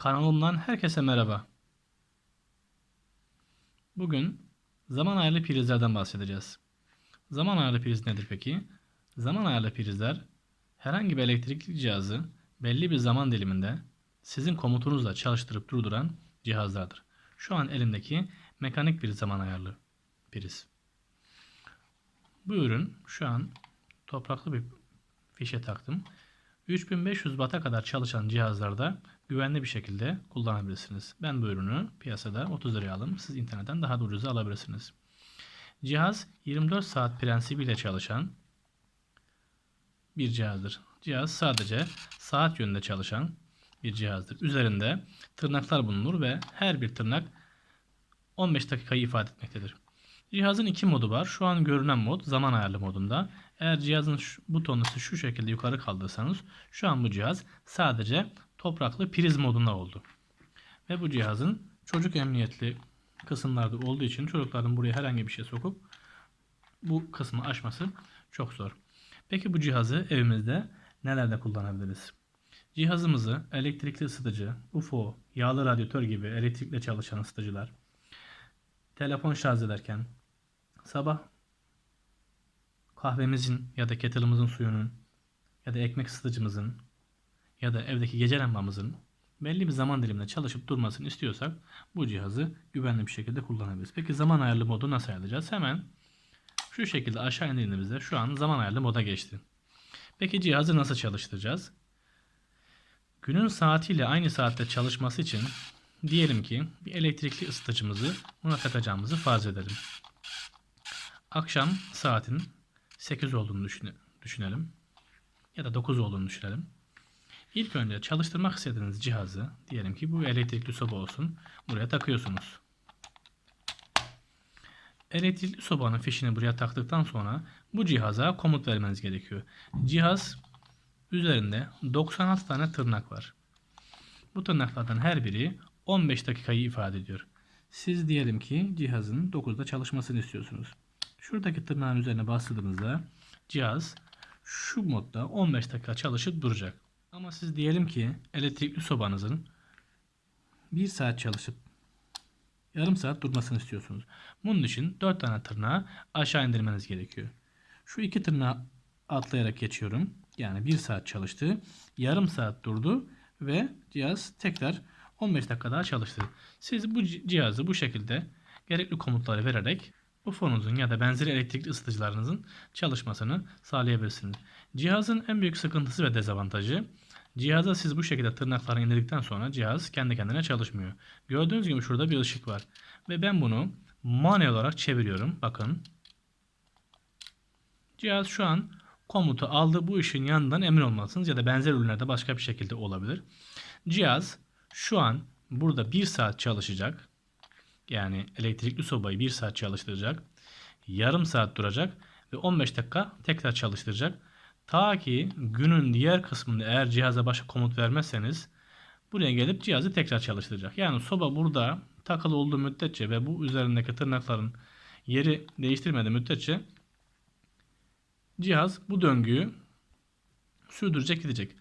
Kanalımdan herkese merhaba. Bugün zaman ayarlı prizlerden bahsedeceğiz. Zaman ayarlı priz nedir peki? Zaman ayarlı prizler herhangi bir elektrikli cihazı belli bir zaman diliminde sizin komutunuzla çalıştırıp durduran cihazlardır. Şu an elimdeki mekanik bir zaman ayarlı priz. Bu ürün şu an topraklı bir fişe taktım. 3500 Watt'a kadar çalışan cihazlarda güvenli bir şekilde kullanabilirsiniz. Ben bu ürünü piyasada 30 liraya aldım. Siz internetten daha da ucuza alabilirsiniz. Cihaz 24 saat prensibiyle çalışan bir cihazdır. Cihaz sadece saat yönünde çalışan bir cihazdır. Üzerinde tırnaklar bulunur ve her bir tırnak 15 dakikayı ifade etmektedir. Cihazın iki modu var. Şu an görünen mod zaman ayarlı modunda. Eğer cihazın şu, butonunuzu şu şekilde yukarı kaldırırsanız şu an bu cihaz sadece topraklı priz modunda oldu. Ve bu cihazın çocuk emniyetli kısımlarda olduğu için çocukların buraya herhangi bir şey sokup bu kısmı açması çok zor. Peki bu cihazı evimizde nelerde kullanabiliriz? Cihazımızı elektrikli ısıtıcı, UFO, yağlı radyatör gibi elektrikle çalışan ısıtıcılar, telefon şarj ederken, sabah kahvemizin ya da kettle'ımızın suyunun ya da ekmek ısıtıcımızın ya da evdeki gece lambamızın belli bir zaman diliminde çalışıp durmasını istiyorsak bu cihazı güvenli bir şekilde kullanabiliriz. Peki zaman ayarlı modu nasıl ayarlayacağız? Hemen şu şekilde aşağı indiğimizde şu an zaman ayarlı moda geçti. Peki cihazı nasıl çalıştıracağız? Günün saatiyle aynı saatte çalışması için diyelim ki bir elektrikli ısıtıcımızı buna takacağımızı farz edelim. Akşam saatin 8 olduğunu düşüne- düşünelim. Ya da 9 olduğunu düşünelim. İlk önce çalıştırmak istediğiniz cihazı diyelim ki bu elektrikli soba olsun. Buraya takıyorsunuz. Elektrikli sobanın fişini buraya taktıktan sonra bu cihaza komut vermeniz gerekiyor. Cihaz üzerinde 96 tane tırnak var. Bu tırnaklardan her biri 15 dakikayı ifade ediyor. Siz diyelim ki cihazın 9'da çalışmasını istiyorsunuz. Şuradaki tırnağın üzerine bastırdığınızda cihaz şu modda 15 dakika çalışıp duracak. Ama siz diyelim ki elektrikli sobanızın 1 saat çalışıp yarım saat durmasını istiyorsunuz. Bunun için 4 tane tırnağı aşağı indirmeniz gerekiyor. Şu iki tırnağı atlayarak geçiyorum. Yani 1 saat çalıştı. Yarım saat durdu ve cihaz tekrar 15 dakika daha çalıştı. Siz bu ci- cihazı bu şekilde gerekli komutları vererek bu fonunuzun ya da benzeri elektrikli ısıtıcılarınızın çalışmasını sağlayabilirsiniz. Cihazın en büyük sıkıntısı ve dezavantajı cihaza siz bu şekilde tırnakları indirdikten sonra cihaz kendi kendine çalışmıyor. Gördüğünüz gibi şurada bir ışık var. Ve ben bunu manuel olarak çeviriyorum. Bakın. Cihaz şu an komutu aldı. Bu ışığın yanından emin olmalısınız ya da benzer ürünlerde başka bir şekilde olabilir. Cihaz şu an burada 1 saat çalışacak. Yani elektrikli sobayı 1 saat çalıştıracak. Yarım saat duracak ve 15 dakika tekrar çalıştıracak. Ta ki günün diğer kısmında eğer cihaza başka komut vermezseniz buraya gelip cihazı tekrar çalıştıracak. Yani soba burada takılı olduğu müddetçe ve bu üzerindeki tırnakların yeri değiştirmediği müddetçe cihaz bu döngüyü sürdürecek gidecek.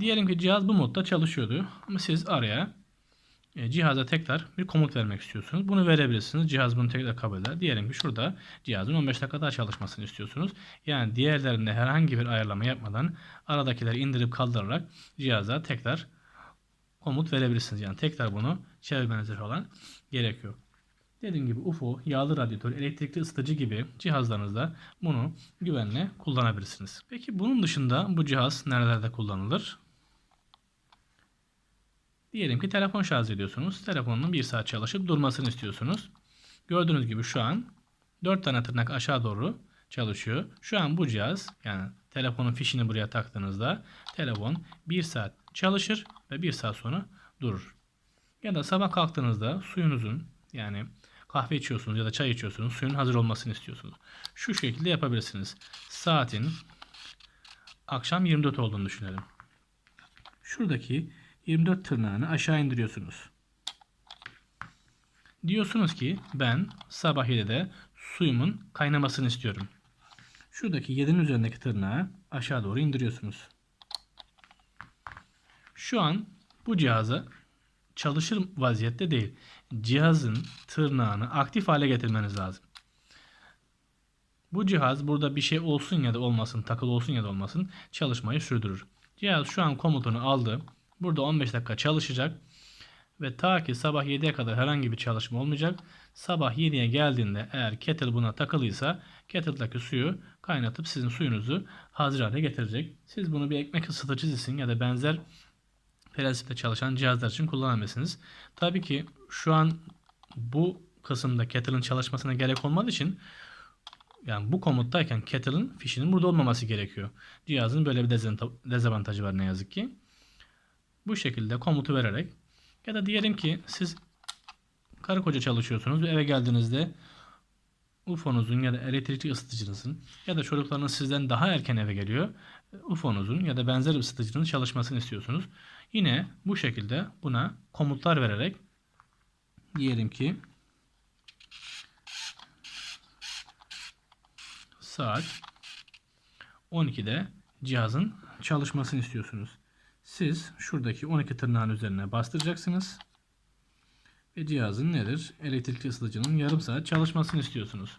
Diyelim ki cihaz bu modda çalışıyordu ama siz araya cihaza tekrar bir komut vermek istiyorsunuz. Bunu verebilirsiniz. Cihaz bunu tekrar kabul eder. Diyelim ki şurada cihazın 15 dakika daha çalışmasını istiyorsunuz. Yani diğerlerinde herhangi bir ayarlama yapmadan aradakileri indirip kaldırarak cihaza tekrar komut verebilirsiniz. Yani tekrar bunu çevirmenize falan gerekiyor. Dediğim gibi UFO, yağlı radyatör, elektrikli ısıtıcı gibi cihazlarınızda bunu güvenle kullanabilirsiniz. Peki bunun dışında bu cihaz nerelerde kullanılır? Diyelim ki telefon şarj ediyorsunuz. Telefonun 1 saat çalışıp durmasını istiyorsunuz. Gördüğünüz gibi şu an 4 tane tırnak aşağı doğru çalışıyor. Şu an bu cihaz yani telefonun fişini buraya taktığınızda telefon 1 saat çalışır ve 1 saat sonra durur. Ya da sabah kalktığınızda suyunuzun yani kahve içiyorsunuz ya da çay içiyorsunuz suyun hazır olmasını istiyorsunuz. Şu şekilde yapabilirsiniz. Saatin akşam 24 olduğunu düşünelim. Şuradaki 24 tırnağını aşağı indiriyorsunuz. Diyorsunuz ki ben sabah 7'de suyumun kaynamasını istiyorum. Şuradaki 7'nin üzerindeki tırnağı aşağı doğru indiriyorsunuz. Şu an bu cihaza çalışır vaziyette değil. Cihazın tırnağını aktif hale getirmeniz lazım. Bu cihaz burada bir şey olsun ya da olmasın, takılı olsun ya da olmasın çalışmayı sürdürür. Cihaz şu an komutunu aldı. Burada 15 dakika çalışacak. Ve ta ki sabah 7'ye kadar herhangi bir çalışma olmayacak. Sabah 7'ye geldiğinde eğer kettle buna takılıysa kettle'daki suyu kaynatıp sizin suyunuzu hazır hale getirecek. Siz bunu bir ekmek ısıtıcısı için ya da benzer prensipte çalışan cihazlar için kullanabilirsiniz. Tabii ki şu an bu kısımda kettle'ın çalışmasına gerek olmadığı için yani bu komuttayken kettle'ın fişinin burada olmaması gerekiyor. Cihazın böyle bir dezavanta- dezavantajı var ne yazık ki. Bu şekilde komutu vererek ya da diyelim ki siz karı koca çalışıyorsunuz ve eve geldiğinizde UFO'nuzun ya da elektrikli ısıtıcınızın ya da çocuklarınız sizden daha erken eve geliyor. UFO'nuzun ya da benzer ısıtıcının çalışmasını istiyorsunuz. Yine bu şekilde buna komutlar vererek diyelim ki saat 12'de cihazın çalışmasını istiyorsunuz. Siz şuradaki 12 tırnağın üzerine bastıracaksınız. Ve cihazın nedir? Elektrikli ısıtıcının yarım saat çalışmasını istiyorsunuz.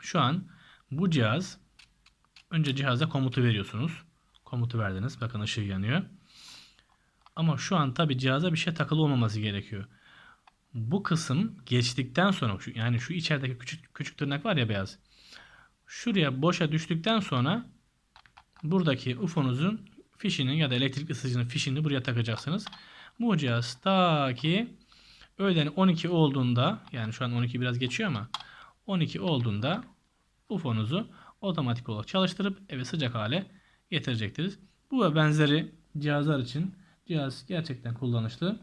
Şu an bu cihaz önce cihaza komutu veriyorsunuz. Komutu verdiniz. Bakın ışığı yanıyor. Ama şu an tabi cihaza bir şey takılı olmaması gerekiyor. Bu kısım geçtikten sonra yani şu içerideki küçük küçük tırnak var ya beyaz. Şuraya boşa düştükten sonra buradaki UFO'nuzun fişini ya da elektrik ısıtıcının fişini buraya takacaksınız. Bu cihaz ta ki öğlen 12 olduğunda yani şu an 12 biraz geçiyor ama 12 olduğunda UFO'nuzu otomatik olarak çalıştırıp eve sıcak hale getirecektir. Bu ve benzeri cihazlar için cihaz gerçekten kullanışlı.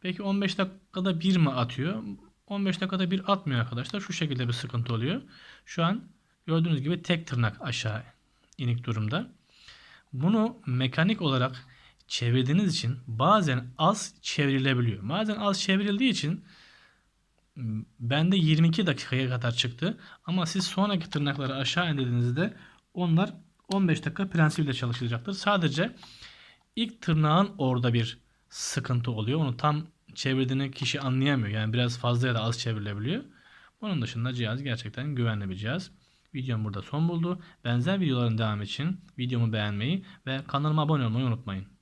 Peki 15 dakikada bir mi atıyor? 15 dakikada bir atmıyor arkadaşlar. Şu şekilde bir sıkıntı oluyor. Şu an gördüğünüz gibi tek tırnak aşağı inik durumda. Bunu mekanik olarak çevirdiğiniz için bazen az çevrilebiliyor. Bazen az çevrildiği için m, bende 22 dakikaya kadar çıktı. Ama siz sonraki tırnakları aşağı indirdiğinizde onlar 15 dakika prensiple çalışacaktır. Sadece ilk tırnağın orada bir sıkıntı oluyor. Onu tam çevirdiğini kişi anlayamıyor. Yani biraz fazla ya da az çevrilebiliyor. Bunun dışında cihaz gerçekten güvenli bir cihaz. Videom burada son buldu. Benzer videoların devamı için videomu beğenmeyi ve kanalıma abone olmayı unutmayın.